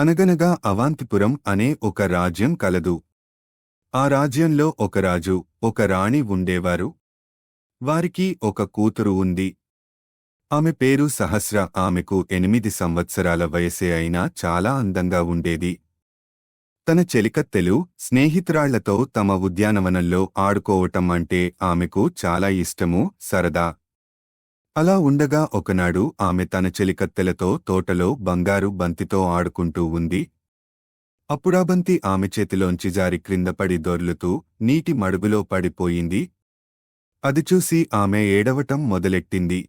అనగనగా అవాంతిపురం అనే ఒక రాజ్యం కలదు. ఆ రాజ్యంలో ఒక రాజు ఒక రాణి ఉండేవారు. వారికి ఒక కూతురు ఉంది. ఆమె పేరు సహస్ర ఆమెకు ఎనిమిది సంవత్సరాల వయసే అయినా చాలా అందంగా ఉండేది. తన చెలికత్తెలు స్నేహితురాళ్ళతో తమ ఉద్యానవనంలో ఆడుకోవటం అంటే ఆమెకు చాలా ఇష్టము సరదా. అలా ఉండగా ఒకనాడు ఆమె తన చెలికత్తెలతో తోటలో బంగారు బంతితో ఆడుకుంటూ ఉంది. అప్పుడాబంతి ఆమె చేతిలోంచి జారి క్రిందపడి దొర్లుతూ నీటి మడుగులో పడిపోయింది. అది చూసి ఆమె ఏడవటం మొదలెట్టింది.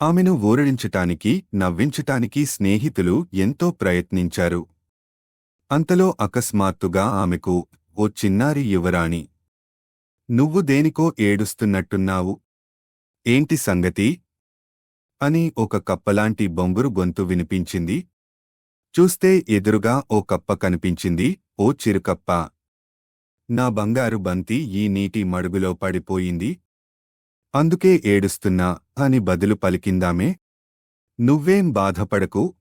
ఆమెను ఊరడించటానికి నవ్వించటానికి స్నేహితులు ఎంతో ప్రయత్నించారు. అంతలో అకస్మాత్తుగా ఆమెకు ఓ చిన్నారి యువరాణి! నువ్వు దేనికో ఏడుస్తున్నట్టున్నావు. ఏంటి సంగతి? అని ఒక కప్పలాంటి బొంగురు గొంతు వినిపించింది. చూస్తే ఎదురుగా ఓ కప్ప కనిపించింది. ఓ చిరుకప్ప. నా బంగారు బంతి ఈ నీటి మడుగులో పడిపోయింది. అందుకే ఏడుస్తున్నా అని బదులు పలికిందామే. నువ్వేం బాధపడకు.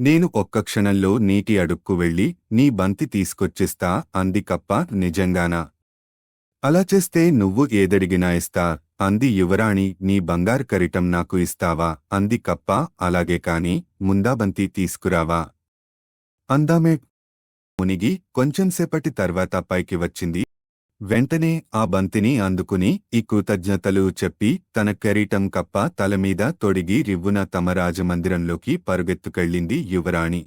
నేను ఒక్క క్షణంలో నీటి అడుక్కు వెళ్ళి నీ బంతి తీసుకొచ్చిస్తా అంది కప్ప నిజంగానా? అలా చేస్తే నువ్వు ఏదడిగినా ఇస్తా అంది యువరాణి నీ బంగారు కరిటం నాకు ఇస్తావా అంది కప్ప అలాగే కాని ముందాబంతి తీసుకురావా. అందామే మునిగి కొంచెంసేపటి తర్వాత పైకి వచ్చింది. వెంటనే ఆ బంతిని అందుకుని ఈ కృతజ్ఞతలు చెప్పి తన కెరీటం కప్ప తలమీద తొడిగి రివ్వున తమ రాజమందిరంలోకి పరుగెత్తుకెళ్ళింది యువరాణి.